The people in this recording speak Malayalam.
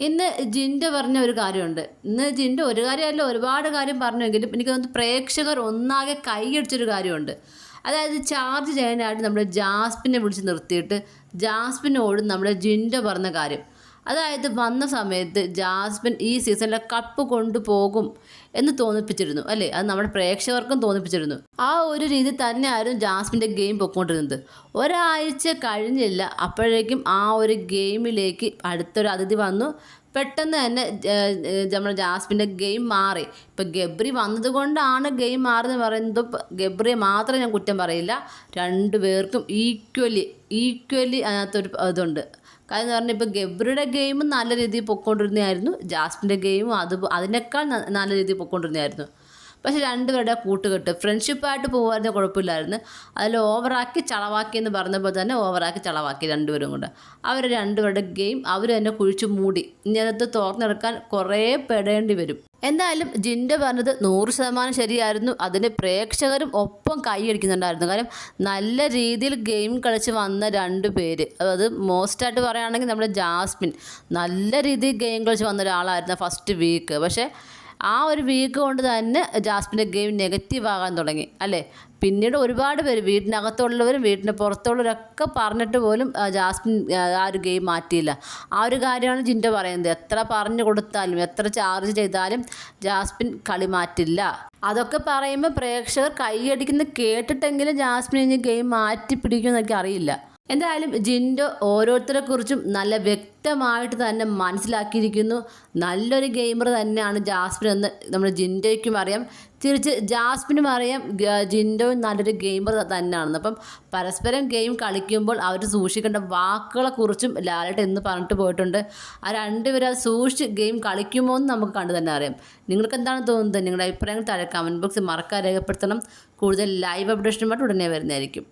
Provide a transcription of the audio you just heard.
ഇന്ന് ജിൻഡ പറഞ്ഞ ഒരു കാര്യമുണ്ട്. ഇന്ന് ജിൻഡ ഒരു കാര്യമല്ല ഒരുപാട് കാര്യം പറഞ്ഞെങ്കിലും എനിക്ക് തോന്നുന്നു പ്രേക്ഷകർ ഒന്നാകെ കൈയടിച്ചൊരു കാര്യമുണ്ട്. അതായത് ചാർജ് ചെയ്യാനായിട്ട് നമ്മുടെ ജാസ്പിനെ വിളിച്ച് നിർത്തിയിട്ട് ജാസ്പിനോടും നമ്മുടെ ജിൻഡ പറഞ്ഞ കാര്യം. അതായത് വന്ന സമയത്ത് ജാസ്മിൻ ഈ സീസണിലെ കപ്പ് കൊണ്ടുപോകും എന്ന് തോന്നിപ്പിച്ചിരുന്നു അല്ലേ? അത് നമ്മുടെ പ്രേക്ഷകർക്കും തോന്നിപ്പിച്ചിരുന്നു. ആ ഒരു രീതി തന്നെയായിരുന്നു ജാസ്മിന്റെ ഗെയിം പൊയ്ക്കൊണ്ടിരുന്നത്. ഒരാഴ്ച കഴിഞ്ഞില്ല അപ്പോഴേക്കും ആ ഒരു ഗെയിമിലേക്ക് അടുത്തൊരു അതിഥി വന്നു. പെട്ടെന്ന് തന്നെ നമ്മുടെ ജാസ്മിന്റെ ഗെയിം മാറി. ഇപ്പം ഗബ്രി വന്നതുകൊണ്ടാണ് ഗെയിം മാറുന്നത് പറയുന്നത്. ഗബ്രിയെ മാത്രം ഞാൻ കുറ്റം പറയില്ല. രണ്ടു പേർക്കും ഈക്വലി ഈക്വലി അതിനകത്തൊരു ഇതുണ്ട്. കാര്യം എന്ന് പറഞ്ഞാൽ ഇപ്പോൾ ഗബ്രിയുടെ ഗെയിം നല്ല രീതിയിൽ പൊയ്ക്കൊണ്ടിരുന്നതായിരുന്നു ജാസ്മിന്റെ ഗെയിമും അത് അതിനേക്കാൾ നല്ല രീതിയിൽ പൊയ്ക്കൊണ്ടിരുന്നതായിരുന്നു പക്ഷേ രണ്ടുപേരുടെ കൂട്ടുകെട്ട് ഫ്രണ്ട്ഷിപ്പായിട്ട് പോകുമായിരുന്ന കുഴപ്പമില്ലായിരുന്നു. അതിൽ ഓവറാക്കി ചളവാക്കി എന്ന് പറഞ്ഞപ്പോൾ തന്നെ ഓവറാക്കി ചളവാക്കി രണ്ടുപേരും കൊണ്ട് അവർ രണ്ടുപേരുടെ ഗെയിം അവർ തന്നെ കുഴിച്ചു മൂടി. ഇങ്ങനത്തെ തുറന്നെടുക്കാൻ കുറേ പെടേണ്ടി വരും. എന്തായാലും ജിന്റെ പറഞ്ഞത് നൂറ് ശതമാനം ശരിയായിരുന്നു. അതിന് പ്രേക്ഷകരും ഒപ്പം കൈയടിക്കുന്നുണ്ടായിരുന്നു കാരണം നല്ല രീതിയിൽ ഗെയിം കളിച്ച് വന്ന രണ്ട് പേര്. അതായത് മോസ്റ്റായിട്ട് പറയുകയാണെങ്കിൽ നമ്മുടെ ജാസ്മിൻ. നല്ല രീതിയിൽ ഗെയിം കളിച്ച് വന്ന ഒരാളായിരുന്നു ഫസ്റ്റ് വീക്ക് പക്ഷേ ആ ഒരു വീക്ക് കൊണ്ട് തന്നെ ജാസ്മിന്റെ ഗെയിം നെഗറ്റീവ് ആകാൻ തുടങ്ങി അല്ലേ? പിന്നീട് ഒരുപാട് പേര് വീടിനകത്തുള്ളവരും വീടിന്റെ പുറത്തുള്ളവരൊക്കെ പറഞ്ഞിട്ട് പോലും ജാസ്മിൻ ആ, ഒരു ഗെയിം മാറ്റിയില്ല. ആ ഒരു കാര്യമാണ് ജിൻഡോ പറയുന്നത്. എത്ര പറഞ്ഞു കൊടുത്താലും എത്ര ചാർജ് ചെയ്താലും ജാസ്മിൻ കളി മാറ്റില്ല. അതൊക്കെ പറയുമ്പോൾ പ്രേക്ഷകർ കൈയടിക്കുന്ന കേട്ടിട്ടെങ്കിലും ജാസ്മിൻ ഇനി ഗെയിം മാറ്റി പിടിക്കുമെന്നൊക്കെ അറിയില്ല. എന്തായാലും ജിൻഡോ ഓരോരുത്തരെ കുറിച്ചും നല്ല വ്യക്തമായിട്ട് തന്നെ മനസ്സിലാക്കിയിരിക്കുന്നു. നല്ലൊരു ഗെയിമർ തന്നെയാണ് ജാസ്മിൻ എന്ന് നമ്മുടെ ജിൻഡോയ്ക്കും അറിയാം. തിരിച്ച് ജാസ്മിനും അറിയാം ജിൻഡോ നല്ലൊരു ഗെയിമർ തന്നെയാണെന്ന്. അപ്പം പരസ്പരം ഗെയിം കളിക്കുമ്പോൾ അവർ സൂക്ഷിക്കേണ്ട വാക്കുകളെ കുറിച്ചും ലാലേട്ട് എന്ന് പറഞ്ഞിട്ട് പോയിട്ടുണ്ട്. ആ രണ്ടുപേരും അത് സൂക്ഷിച്ച് ഗെയിം കളിക്കുമോ എന്ന് നമുക്ക് കണ്ടു തന്നെ അറിയാം. നിങ്ങൾക്ക് എന്താണ് തോന്നുന്നത്? നിങ്ങളുടെ അഭിപ്രായങ്ങൾ താഴെ കമന്റ് ബോക്സിൽ മറക്കാൻ രേഖപ്പെടുത്തണം. കൂടുതൽ ലൈവ് അപ്ഡേഷനുമായിട്ട് ഉടനെ വരുന്നതായിരിക്കും.